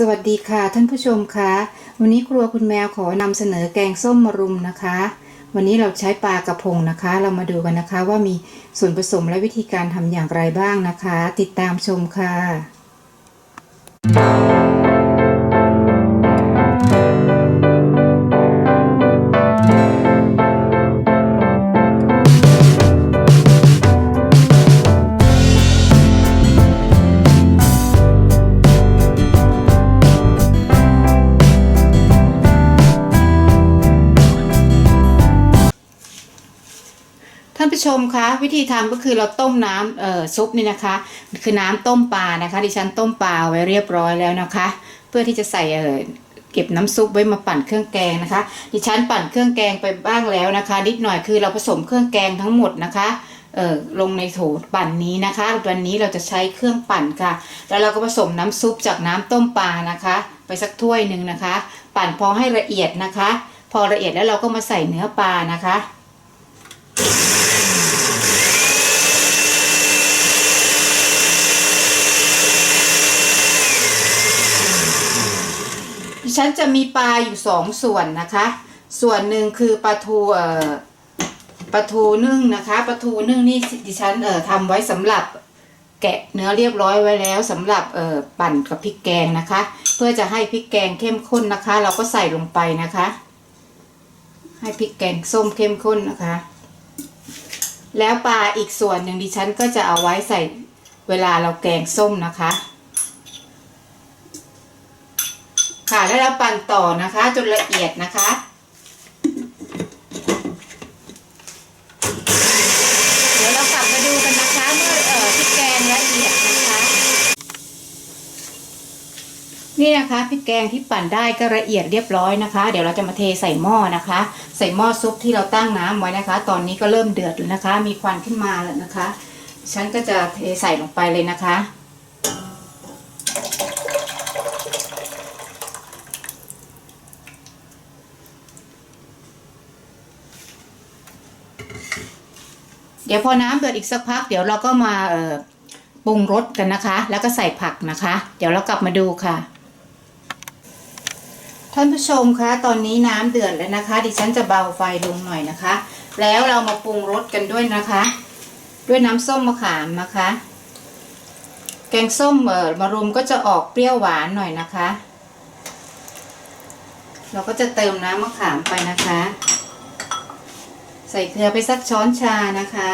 สวัสดีค่ะท่านผู้ชมคะวันนี้ครัวคุณแมวขอนำเสนอแกงส้มมะรุมนะคะ วันนี้เราใช้ปลากระพงนะคะ เรามาดูกันนะคะว่ามีส่วนผสมและวิธีการทำอย่างไรบ้างนะคะ ติดตามชมค่ะ ผู้ชมคะวิธีทำก็คือเราต้มน้ำเอ่อซุปนี่นะคะ คือน้ำต้มปลานะคะ ดิฉันต้มปลาไว้เรียบร้อยแล้วนะคะ เพื่อที่จะใส่เอ่อเก็บน้ำซุปไว้มาปั่นเครื่องแกงนะคะ ดิฉันปั่นเครื่องแกงไปบ้างแล้วนะคะ นิดหน่อยคือเราผสมเครื่องแกงทั้งหมดนะคะเอ่อลงในโถปั่นนี้นะคะวันนี้เราจะใช้เครื่องปั่นค่ะ แล้วเราก็ผสมน้ำซุปจากน้ำต้มปลานะคะ ไปสักถ้วยหนึ่งนะคะ ปั่นพอให้ละเอียดนะคะ พอละเอียดแล้วเราก็มาใส่เนื้อปลานะคะ ดิ ฉันจะมีปลาอยู่สองส่วนนะคะ ส่วนหนึ่งคือปลาทูเอ่อปลาทูนึ่งนะคะปลาทูนึ่งนี่ดิฉันเอ่อทำไว้สำหรับแกะเนื้อเรียบร้อยไว้แล้วสำหรับเอ่อปั่นกับพริกแกงนะคะ เพื่อจะให้พริกแกงเข้มข้นนะคะ เราก็ใส่ลงไปนะคะ ให้พริกแกงส้มเข้มข้นนะคะ แล้วปลาอีกส่วนหนึ่งดิฉันก็จะเอาไว้ใส่เวลาเราแกงส้มนะคะ ค่ะแล้วเราปั่นต่อนะคะ จนละเอียดนะคะเดี๋ยวเรากลับมาดูกันนะคะเมื่อเอ่อพริกแกงละเอียดนะคะ นี่นะคะพริกแกงที่ปั่นได้ก็ละเอียดเรียบร้อยนะคะ เดี๋ยวเราจะมาเทใส่หม้อนะคะ ใส่หม้อซุปที่เราตั้งน้ำไว้นะคะ ตอนนี้ก็เริ่มเดือดแล้วนะคะ มีควันขึ้นมาแล้วนะคะฉันก็จะเทใส่ลงไปเลยนะคะ เดี๋ยวพอน้ำเดือดอีกสักพัก เดี๋ยวเราก็มาเอ่อปรุงรสกันนะคะ แล้วก็ใส่ผักนะคะ เดี๋ยวเรากลับมาดูค่ะ ท่านผู้ชมคะตอนนี้น้ำเดือดแล้วนะคะ ดิฉันจะเบาไฟลงหน่อยนะคะ แล้วเรามาปรุงรสกันด้วยนะคะ ด้วยน้ำส้มมะขามนะคะ แกงส้มเอ่อมะรุมก็จะออกเปรี้ยวหวานหน่อยนะคะ เราก็จะเติมน้ำมะขามไปนะคะ ใส่เกลือไปสักช้อนชานะคะ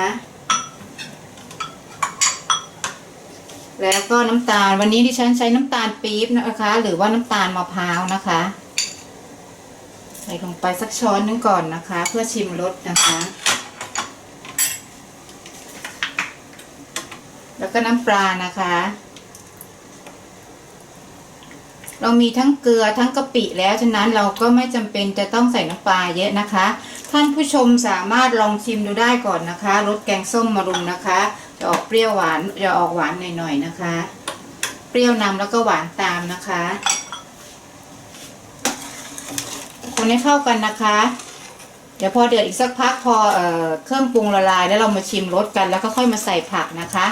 แล้วก็น้ำตาลวันนี้ดิฉันใช้น้ำตาลปี๊บนะคะ หรือว่าน้ำตาลมะพร้าวนะคะ ใส่ลงไปสักช้อนนึงก่อนนะคะ เพื่อชิมรสนะคะ แล้วก็น้ำปลานะคะ เรามีทั้งเกลือทั้งกะปิแล้วฉะนั้นเราก็ไม่จำเป็นจะต้องใส่น้ำปลาเยอะนะคะ ท่านผู้ชมสามารถลองชิมดูได้ก่อนนะคะรสแกงส้มมารุมนะคะ จะออกเปรี้ยวหวานจะออกหวานหน่อยๆนะคะ เปรี้ยวนำแล้วก็หวานตามนะคะ คนให้เข้ากันนะคะ เดี๋ยวพอเดือดอีกสักพักพอเอ่อเครื่องปรุงละลาย แล้วเรามาชิมรสกันแล้วก็ค่อยมาใส่ผักนะคะ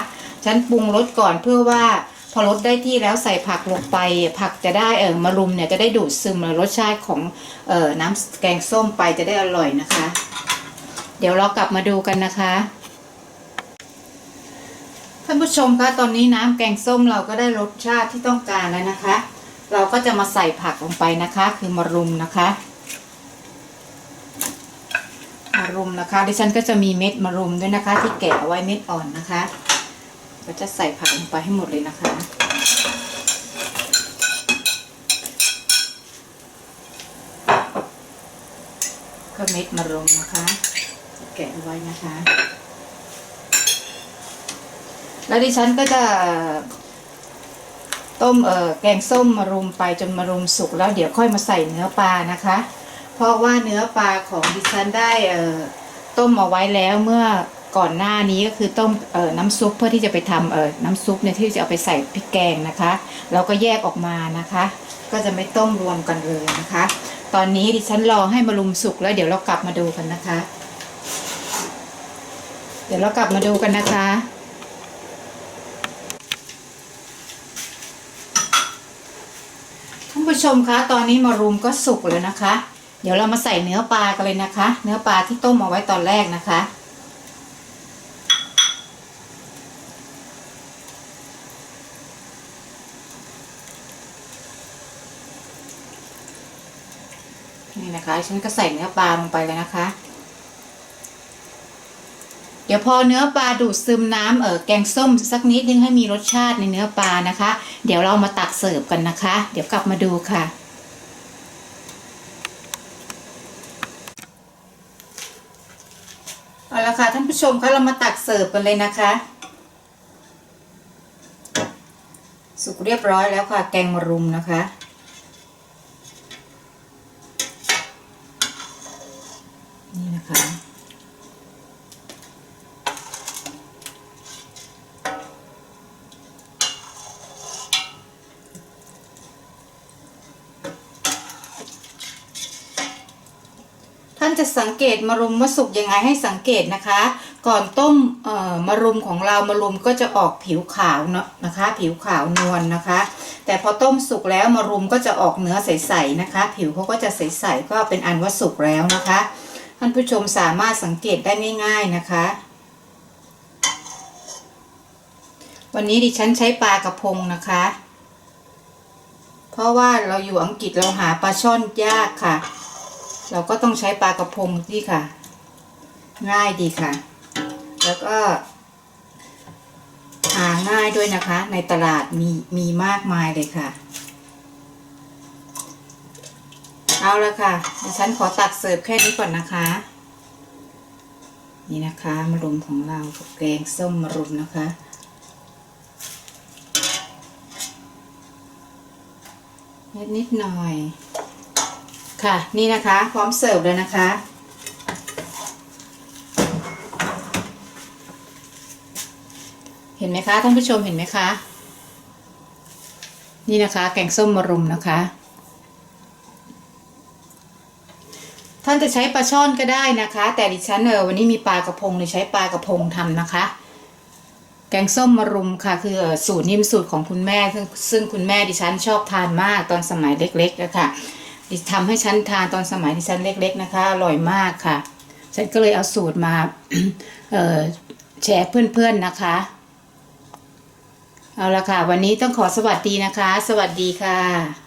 ฉันปรุงรสก่อนเพื่อว่า พอรสได้ที่แล้วใส่ผักลงไป ผักจะได้เออมารุมเนี่ยจะได้ดูดซึมรสชาติของเอ่อน้ำแกงส้มไปจะได้อร่อยนะคะ เดี๋ยวเรากลับมาดูกันนะคะท่านผู้ชมคะตอนนี้น้ำแกงส้มเราก็ได้รสชาติที่ต้องการแล้วนะคะ เราก็จะมาใส่ผักลงไปนะคะ คือมารุมนะคะมารุมนะคะ ดิฉันก็จะมีเม็ดมารุมด้วยนะคะ ที่แกะเอาไว้เม็ดอ่อนนะคะ ก็จะใส่ผักลงไปให้หมดเลยนะคะ ก็เม็ดมะรุมนะคะจะแกะเอาไว้นะคะ แล้วดิฉันก็จะต้มเอ่อแกงส้มมะรุมไปจนมะรุมสุกแล้วเดี๋ยวค่อยมาใส่เนื้อปลานะคะ เพราะว่าเนื้อปลาของดิฉันได้เอ่อต้มเอาไว้แล้วเมื่อ ก่อนหน้านี้ก็คือต้มเอ่อน้ำซุปเพื่อที่จะไปทำเอ่อน้ำซุปเนี่ยที่จะเอาไปใส่พริกแกงนะคะ เราก็แยกออกมานะคะ ก็จะไม่ต้มรวมกันเลยนะคะ ตอนนี้ดิฉันรอให้มะรุมสุกแล้วเดี๋ยวเรากลับมาดูกันนะคะ เดี๋ยวเรากลับมาดูกันนะคะท่านผู้ชมคะตอนนี้มารุมก็สุกแล้วนะคะ เดี๋ยวเรามาใส่เนื้อปลากันเลยนะคะ เนื้อปลาที่ต้มเอาไว้ตอนแรกนะคะ นี่นะคะฉันก็ใส่เนื้อปลาลงไปเลยนะคะ เดี๋ยวพอเนื้อปลาดูดซึมน้ำเออแกงส้มสักนิดนึงให้มีรสชาติในเนื้อปลานะคะ เดี๋ยวเรามาตักเสิร์ฟกันนะคะ เดี๋ยวกลับมาดูค่ะเอาละค่ะท่านผู้ชมคะเรามาตักเสิร์ฟกันเลยนะคะ สุกเรียบร้อยแล้วค่ะ แกงมะรุมนะคะ นะคะ ท่านจะสังเกตมะรุมว่าสุกยังไงให้สังเกตนะคะ ก่อนต้มมะรุมของเรามะรุมก็จะออกผิวขาวเนาะนะคะ ผิวขาวนวลนะคะแต่พอต้มสุกแล้วมะรุมก็จะออกเนื้อใสๆนะคะ ผิวเขาก็จะใสๆก็เป็นอันว่าสุกแล้วนะคะ ท่านผู้ชมสามารถสังเกตได้ง่ายๆนะคะ วันนี้ดิฉันใช้ปลากระพงนะคะ เพราะว่าเราอยู่อังกฤษเราหาปลาช่อนยากค่ะ เราก็ต้องใช้ปลากระพงนี่ค่ะ ง่ายดีค่ะ แล้วก็ หาง่ายด้วยนะคะ ในตลาดมีมีมากมายเลยค่ะ เอาละค่ะดิฉันขอตักเสิร์ฟแค่นี้ก่อนนะคะ นี่นะคะมะรุมของเราแกงส้มมะรุมนะคะนิดนิดหน่อย ค่ะ นี่นะคะ พร้อมเสิร์ฟเลยนะคะ เห็นไหมคะท่านผู้ชมเห็นไหมคะ นี่นะคะ แกงส้มมะรุมนะคะ ท่านจะใช้ปลาช่อนก็ได้นะคะ แต่ดิฉันเออวันนี้มีปลากระพงเลยใช้ปลากระพงทำนะคะ แกงส้มมะรุมค่ะ คือสูตรนี้เป็นสูตรของคุณแม่ซึ่งซึ่งคุณแม่ดิฉันชอบทานมากตอนสมัยเล็กๆนะคะดิทำให้ฉันทานตอนสมัยดิฉันเล็ก ๆ นะคะอร่อยมากค่ะ ฉันก็เลยเอาสูตรมาเแชร์เพื่อนๆนะคะ เอาละค่ะ วันนี้ต้องขอสวัสดีนะคะ สวัสดีค่ะ